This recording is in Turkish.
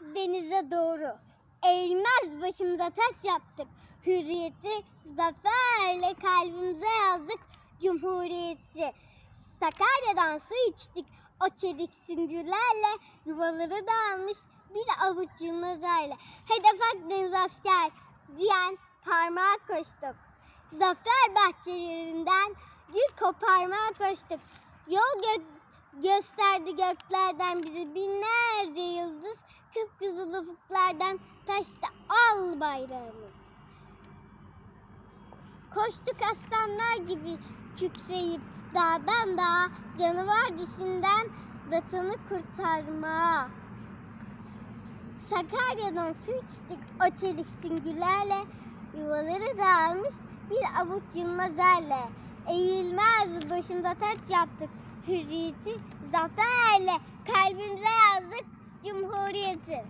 denize doğru. Eğilmez başımıza taç yaptık. Hürriyeti zaferle kalbimize yazdık. Cumhuriyeti. Sakarya'dan su içtik. O çelik süngürlerle yuvaları dağılmış bir avuç yılmazlarla. Hedef Akdeniz asker diyen parmağa koştuk. Zafer bahçelerinden gül koparmaya koştuk. Yol gö- gösterdi göklerden bize binlerce. Kıpkızıl ufuklardan taştı al bayrağımız. Koştuk aslanlar gibi kükreyip dağdan dağa canavar dişinden vatanı kurtarmaya. Sakarya'dan su içtik o çelik süngülerle yuvaları dağılmış bir avuç yılmazerle. Eğilmez başımıza taç yaptık hürriyeti zaferle kalbimize yazdık cumhuriyeti.